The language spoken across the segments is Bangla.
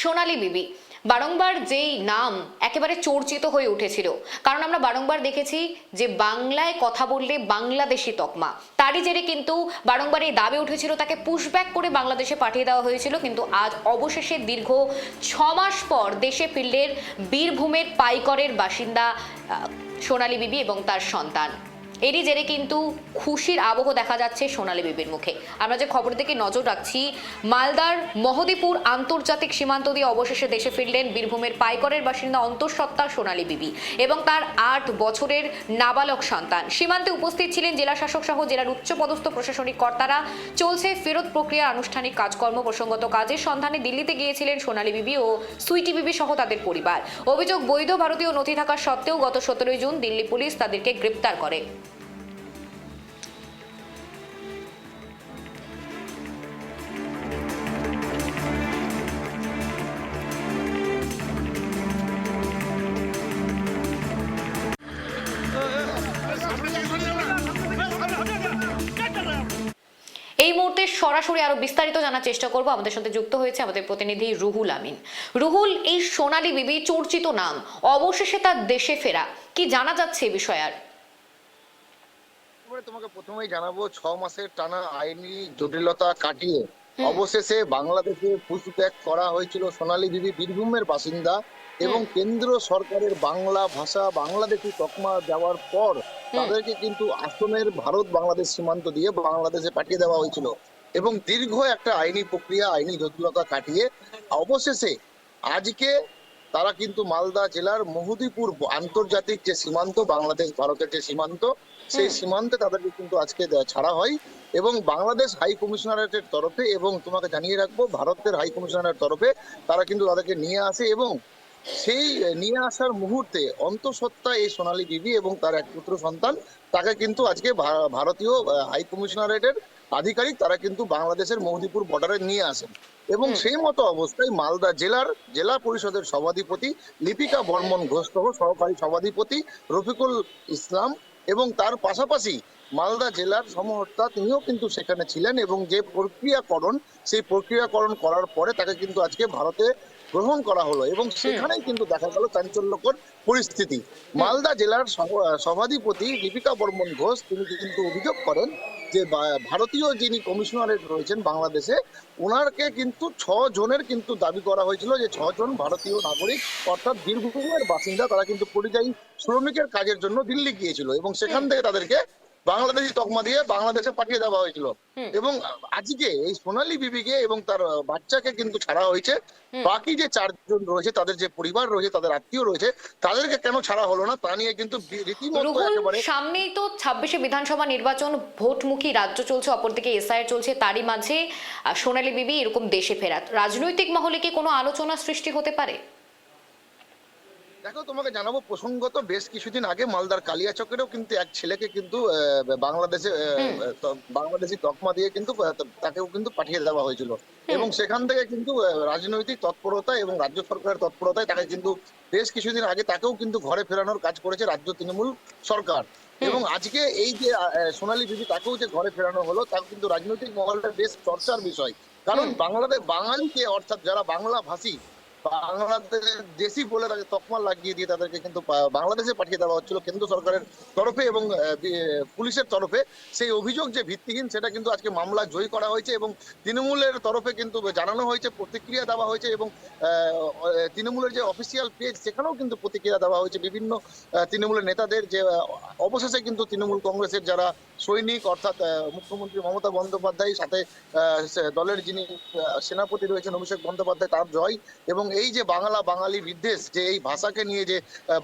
সোনালী বিবি। বারংবার যেই নাম একেবারে চর্চিত হয়ে উঠেছিল। কারণ আমরা বারংবার দেখেছি যে বাংলায় কথা বললে বাংলাদেশি তকমা। তারই জেরে কিন্তু বারংবার এই দাবি উঠেছিল, তাকে পুশব্যাক করে বাংলাদেশে পাঠিয়ে দেওয়া হয়েছিল। কিন্তু আজ অবশেষে দীর্ঘ ছ মাস পর দেশে ফিরলেন বীরভূমের পাইকরের বাসিন্দা সোনালী বিবি এবং তার সন্তান। এরই জেরে কিন্তু খুশির আবহ দেখা যাচ্ছে সোনালী বিবির মুখে। আমরা যে খবর দিকে নজর রাখছি, মালদার মহদীপুর আন্তর্জাতিক সীমান্ত দিয়ে অবশেষে দেশে ফিরলেন বীরভূমের পাইকরের বাসিন্দা অন্তঃসত্ত্বা সোনালী বিবি এবং তার আট বছরের নাবালক সন্তান। সীমান্তে উপস্থিত ছিলেন জেলা শাসক সহ জেলার উচ্চপদস্থ প্রশাসনিক কর্তারা। চলছে ফেরত প্রক্রিয়া, আনুষ্ঠানিক কাজকর্ম, প্রসঙ্গত কাজের সন্ধানে দিল্লিতে গিয়েছিলেন সোনালী বিবি ও সুইটি বিবি সহ তাদের পরিবার। অভিযোগ বৈধ, ভারতীয় নথি থাকা সত্ত্বেও গত সতেরোই জুন দিল্লি পুলিশ তাদেরকে গ্রেপ্তার করে। এই মুহূর্তে সরাসরি আরও বিস্তারিত জানার চেষ্টা করব। আমাদের সাথে যুক্ত হয়েছে আমাদের প্রতিনিধি রুহুল আমিন। রুহুল এই সোনালী বিবি চর্চিত নাম অবশেষে তার দেশে ফেরা কি জানা যাচ্ছে এই বিষয়ে আর? তোমাকে প্রথমেই জানাব ছ মাসের টানা আইনি জটিলতা কাটিয়ে অবশেষে বাংলাদেশে পুশব্যাক করা হয়েছিল সোনালী বিবি বীরভূমের বাসিন্দা এবং কেন্দ্র সরকারের বাংলা ভাষা বাংলাদেশি তকমা দেওয়ার পর তাদেরকে কিন্তু আসামের ভারত বাংলাদেশ সীমান্ত দিয়ে বাংলাদেশে পাঠিয়ে দেওয়া হয়েছিল। এবং দীর্ঘ একটা আইনি প্রক্রিয়া আইনি জটিলতা কাটিয়ে অবশেষে আজকে তারা কিন্তু মালদা জেলার মহুদীপুর আন্তর্জাতিক যে সীমান্ত বাংলাদেশ ভারতের যে সীমান্ত সেই সীমান্তে তাদেরকে কিন্তু আজকে ছাড়া হয়। এবং বাংলাদেশ হাই কমিশনারেটের তরফে এবং তোমাকে জানিয়ে রাখব ভারতের হাই কমিশনারের তরফে তারা কিন্তু তাদেরকে নিয়ে আসে এবং সেই নিয়ে আসার মুহূর্তে অন্তঃসত্ত্বা এই সোনালী বিবি এবং তার এক পুত্র সন্তান তাকে কিন্তু আজকে ভারতীয় হাই কমিশনারেটের আধিকারিক তারা কিন্তু বাংলাদেশের মহদীপুর বর্ডারে নিয়ে আসেন। এবং সেই মতো অবস্থায় মালদা জেলার জেলা পরিষদের সভাধিপতি লিপিকা বর্মন ঘোষ সহ সহকারী সভাধিপতি রফিকুল ইসলাম এবং তার পাশাপাশি মালদা জেলার সমহর্তা তিনিও কিন্তু সেখানে ছিলেন এবং যে প্রক্রিয়াকরণ সেই প্রক্রিয়াকরণ করার পরে তাকে কিন্তু আজকে ভারতে গ্রহণ করা হলো এবং সেখানেই কিন্তু দেখা গেল চাঞ্চল্যকর পরিস্থিতি। মালদা জেলার সভাধিপতি লিপিকা বর্মন ঘোষ তিনি কিন্তু অভিযোগ করেন যে ভারতীয় যিনি কমিশনারেট রয়েছেন বাংলাদেশে ওনারকে কিন্তু ছ জনের কিন্তু দাবি করা হয়েছিল যে ছজন ভারতীয় নাগরিক অর্থাৎ বীরভূমের বাসিন্দা তারা কিন্তু পরিযায়ী শ্রমিকের কাজের জন্য দিল্লি গিয়েছিল এবং সেখান থেকে তাদেরকে বাংলাদেশি তকমা দিয়ে বাংলাদেশে পাঠিয়ে দেওয়া হয়েছিল। এবং আজকে এই সোনালী বিবিকে এবং তার বাচ্চাকে কিন্তু ছাড়া হয়েছে। বাকি যে চারজন রয়েছে তাদের যে পরিবার রয়েছে তাদের আত্মীয় রয়েছে তাদেরকে কেন ছাড়া হলো না তা নিয়ে কিন্তু সামনেই তো ছাব্বিশে বিধানসভা নির্বাচন ভোটমুখী রাজ্য চলছে অপরদিকে এসআইআর চলছে তারই মাঝে সোনালী বিবি এরকম দেশে ফেরা রাজনৈতিক মহলে কি কোনো আলোচনা সৃষ্টি হতে পারে? দেখো তোমাকে জানাব প্রসঙ্গত বেশ কিছুদিন আগে মালদার কালিয়াচকেরও কিন্তু এক ছেলেকে কিন্তু বাংলাদেশে বাংলাদেশি তকমা দিয়ে কিন্তু তাকেও কিন্তু পাঠিয়ে দেওয়া হয়েছিল। এবং সেখান থেকে কিন্তু রাজনৈতিক তৎপরতা এবং রাজ্য সরকারের তৎপরতায় তাকে কিন্তু বেশ কিছুদিন আগে তাকেও কিন্তু ঘরে ফেরানোর কাজ করেছে রাজ্য তৃণমূল সরকার। এবং আজকে এই যে সোনালী বিবি তাকেও যে ঘরে ফেরানো হলো তা কিন্তু রাজনৈতিক মহলটা বেশ চর্চার বিষয়। কারণ বাংলাদেশ বাঙালিকে অর্থাৎ যারা বাংলা ভাষী বাংলাদেশ দেশি বলে তাকে তকমা লাগিয়ে দিয়ে তাদেরকে কিন্তু বাংলাদেশে পাঠিয়ে দেওয়া হচ্ছিল কেন্দ্র সরকারের তরফে এবং পুলিশের তরফে। সেই অভিযোগ যে ভিত্তিহীন, সেটা কিন্তু আজকে মামলা জয়ী করা হয়েছে এবং তৃণমূলের তরফে কিন্তু জানানো হয়েছে, প্রতিক্রিয়া দেওয়া হয়েছে এবং তৃণমূলের যে অফিসিয়াল পেজ সেখানেও কিন্তু প্রতিক্রিয়া দেওয়া হয়েছে। বিভিন্ন তৃণমূলের নেতাদের যে অবশেষে কিন্তু তৃণমূল কংগ্রেসের যারা সৈনিক, অর্থাৎ মুখ্যমন্ত্রী মমতা বন্দ্যোপাধ্যায় সাথে দলের যিনি সেনাপতি রয়েছেন অভিষেক বন্দ্যোপাধ্যায়, তার জয় এবং এই যে বাংলা বাঙালি বিদ্বেষ যে এই ভাষাকে নিয়ে যে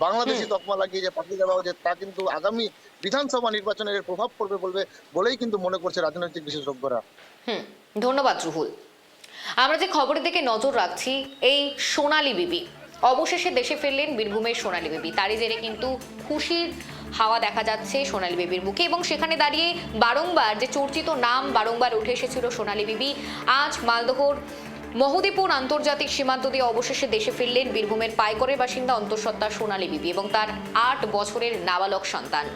বাংলাদেশি তকমা লাগিয়ে যে পাঠিয়ে দেওয়া হয়েছে তা কিন্তু আগামী বিধানসভা নির্বাচনের প্রভাব পড়বে বলবে বলেই কিন্তু মনে করছে রাজনৈতিক বিশেষজ্ঞরা। হুম ধন্যবাদ রুহুল। আমরা যে খবরের দিকে নজর রাখছি এই সোনালী বিবি। অবশেষে দেশে ফিরলেন বীরভূমের সোনালী বিবি। তারই জেরে কিন্তু খুশির হাওয়া দেখা যাচ্ছে সোনালী বিবির মুখে এবং সেখানে দাঁড়িয়ে বারংবার যে চর্চিত নাম বারংবার উঠে এসেছিল সোনালী বিবি আজ মালদহর মহদীপুর আন্তর্জাতিক সীমান্ত দিয়ে অবশেষে দেশে ফিরলেন বীরভূমের পাইকরের বাসিন্দা অন্তঃসত্ত্বা সোনালী বিবি এবং তার আট বছরের নাবালক সন্তান।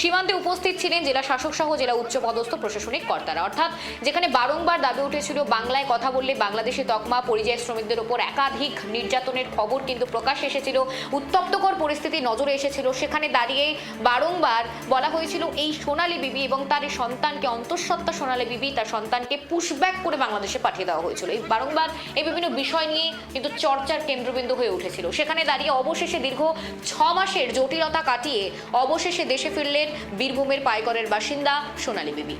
সীমান্তে উপস্থিত ছিলেন জেলা শাসক সহ জেলা উচ্চপদস্থ প্রশাসনিক কর্তারা। অর্থাৎ যেখানে বারংবার দাবি উঠেছিল, বাংলায় কথা বললে বাংলাদেশি তকমা, পরিযায়ী শ্রমিকদের উপর একাধিক নির্যাতনের খবর কিন্তু প্রকাশ এসেছিল। উত্তপ্তকর পরিস্থিতি নজরে এসেছিল। সেখানে দাঁড়িয়ে বারংবার বলা হয়েছিল, এই সোনালী বিবি এবং তার সন্তানকে, অন্তঃসত্ত্বা সোনালী বিবি, তার সন্তানকে পুশব্যাক করে বাংলাদেশে পাঠিয়ে দেওয়া হয়েছিল। এই বারংবার এই বিভিন্ন বিষয় নিয়ে কিন্তু চর্চার কেন্দ্রবিন্দু হয়ে উঠেছিল। সেখানে দাঁড়িয়ে অবশেষে দীর্ঘ ছ মাসের জটিলতা কাটিয়ে অবশেষে দেশে ফিরলেন বীরভূমের পাইকরের বাসিন্দা সোনালী বিবি।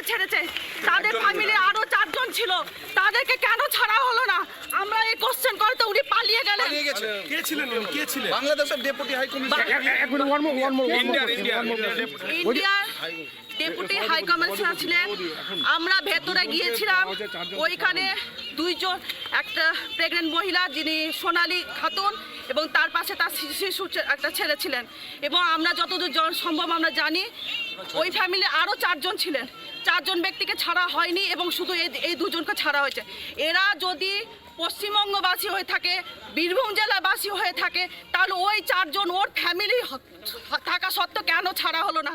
শিশুকে ছেড়েছে। তাদের ফ্যামিলি আরও চারজন ছিল। তাদেরকে কেন ছাড়া হলো না? আমরা এই কোশ্চেন করতে উনি পালিয়ে গেলেন। পালিয়ে গেছে। কে ছিলেন উনি? কে ছিলেন? বাংলাদেশের ডেপুটি হাই কমিশনার ইন্ডিয়ার ইন্ডিয়ার ইন্ডিয়ার ডেপুটি হাই কমিশনার ছিলেন। আমরা ভেতরে গিয়েছিলাম। ওইখানে দুইজন একটা প্রেগনেন্ট মহিলা যিনি সোনালি খাতুন এবং তার পাশে তার শিশু একটা ছেলে ছিলেন। এবং আমরা যতদূর জন- সম্ভব আমরা জানি ওই ফ্যামিলি আরও চারজন ছিলেন। চারজন ব্যক্তিকে ছাড়া হয়নি এবং শুধু এই দুজনকে ছাড়া হয়েছে। এরা যদি পশ্চিমবঙ্গবাসী হয়ে থাকে, বীরভূম জেলাবাসী হয়ে থাকে, তাহলে ওই চারজন ওর ফ্যামিলি থাকা সত্ত্বেও কেন ছাড়া হলো না?